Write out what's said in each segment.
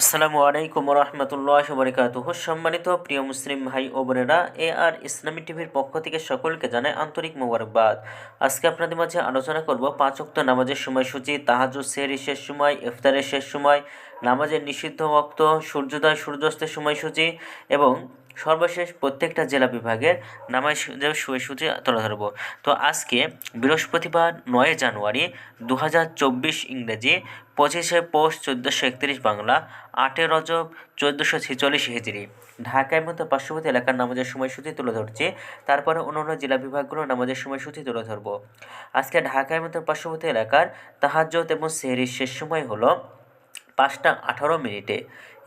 আসসালামু আলাইকুম রহমতুল্লাহ বরকাত সম্মানিত প্রিয় মুসলিম ভাই ও বোনেরা, এ আর ইসলামী টিভির পক্ষ থেকে সকলকে জানায় আন্তরিক মোবারকবাদ। আজকে আপনাদের মাঝে আলোচনা করব পাঁচ অক্ত নামাজের সময়সূচি তাহাজ সেহরি শেষ সময়, ইফতারের শেষ সময়, নামাজের নিষিদ্ধ ভক্ত সূর্যোদয়, সূর্যাস্তের সময়সূচি এবং সর্বশেষ প্রত্যেকটা জেলা বিভাগের নামাজের সময়সূচি তুলে ধরব। তো আজকে বৃহস্পতিবার নয় জানুয়ারি দু হাজার চব্বিশ ইংরেজি পঁচিশে পৌষ চোদ্দোশো একত্রিশ বাংলা আটই রজব চোদ্দোশো ছেচল্লিশ হিজড়ি ঢাকার মতো পার্শ্ববর্তী এলাকার নামাজের সময়সূচি তুলে ধরছি, তারপরে অন্যান্য জেলা বিভাগগুলোর নামাজের সময়সূচি তুলে ধরব। আজকে ঢাকার মতো পার্শ্ববর্তী এলাকার তাহাজ্জত এবং সেহরির শেষ সময় হলো পাঁচটা আঠারো মিনিটে।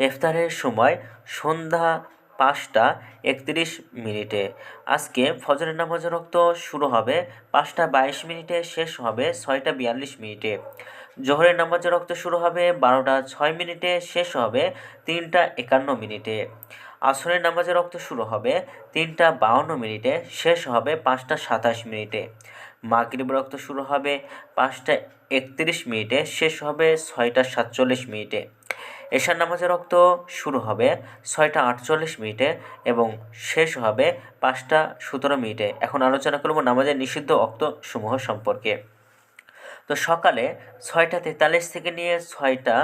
ইফতারের সময় সন্ধ্যা পাঁচটা একত্রিশ মিনিটে। আজকে ফজরের নামাজের রক্ত শুরু হবে, পাঁচটা বাইশ মিনিটে, শেষ হবে ছয়টা বিয়াল্লিশ মিনিটে। জোহরের নামাজের রক্ত শুরু হবে, বারোটা ছয় মিনিটে, শেষ হবে তিনটা একান্ন মিনিটে। আসরের নামাজের রক্ত শুরু হবে, তিনটা বাউন্ন মিনিটে, শেষ হবে পাঁচটা সাতাশ মিনিটে। মাগরিব রক্ত শুরু হবে, পাঁচটা একত্রিশ মিনিটে, শেষ হবে ছয়টা সাতচল্লিশ মিনিটে। এশার নামাজের রক্ত শুরু হবে ছয়টা আটচল্লিশ মিনিটে এবং শেষ হবে পাঁচটা সতেরো মিনিটে। এখন আলোচনা করব নামাজের নিষিদ্ধ অক্তসমূহ সম্পর্কে। তো সকালে ছয়টা তেতাল্লিশ থেকে নিয়ে ছয়টা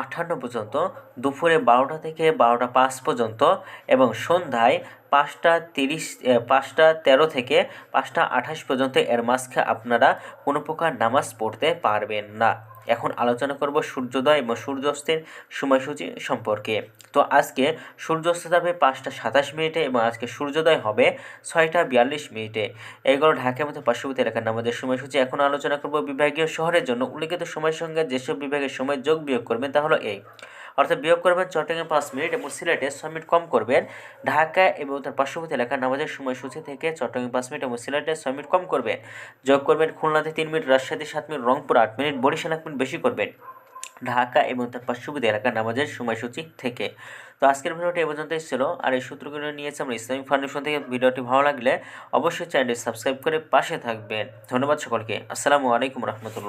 আটান্ন পর্যন্ত, দুপুরে বারোটা থেকে বারোটা পাঁচ পর্যন্ত এবং সন্ধ্যায় পাঁচটা তিরিশ পাঁচটা তেরো থেকে পাঁচটা আঠাশ পর্যন্ত এর মাঝকে আপনারা কোনো প্রকার নামাজ পড়তে পারবেন না। এখন আলোচনা করব সূর্যোদয় এবং সূর্যাস্তের সময়সূচি সম্পর্কে। তো আজকে সূর্যাস্ত যাবে পাঁচটা সাতাশ মিনিটে এবং আজকে সূর্যোদয় হবে ছয়টা বিয়াল্লিশ মিনিটে। এগুলো ঢাকার মধ্যে পার্শ্ববর্তী এলাকার আমাদের সময়সূচি। এখন আলোচনা করব বিভাগীয় শহরের জন্য। উল্লেখিত সময়ের সঙ্গে যেসব বিভাগের সময় যোগ বিয়োগ করবেন তা হলো এই। অর্থাৎ বিয়োগ করবেন চট্টগ্রামে পাঁচ মিনিট এবং সিলেটে ছয় মিনিট কম করবেন। ঢাকা এবং তার পার্শ্ববর্তী এলাকার নামাজের সময়সূচি থেকে চট্টগ্রামে পাঁচ মিনিট এবং সিলেটে ছয় মিনিট কম করবেন। যোগ করবেন খুলনাতে তিন মিনিট, রাজশাহীতে সাত মিনিট, রংপুর আট মিনিট, বরিশাল এক মিনিট বেশি করবেন। ঢাকা এবং তার পার্শ্ববর্তী এলাকার নামাজের সময়সূচি থেকে। তো আজকের ভিডিওটি এ পর্যন্তই ছিল। আর এই সূত্রগুলো নিয়েছে আমরা ইসলামিক ফাউন্ডেশন থেকে ভিডিওটি ভালো লাগলে অবশ্যই চ্যানেলটি সাবস্ক্রাইব করে পাশে থাকবেন। ধন্যবাদ সকলকে। আসসালামু আলাইকুম রহমতুল্লাহ।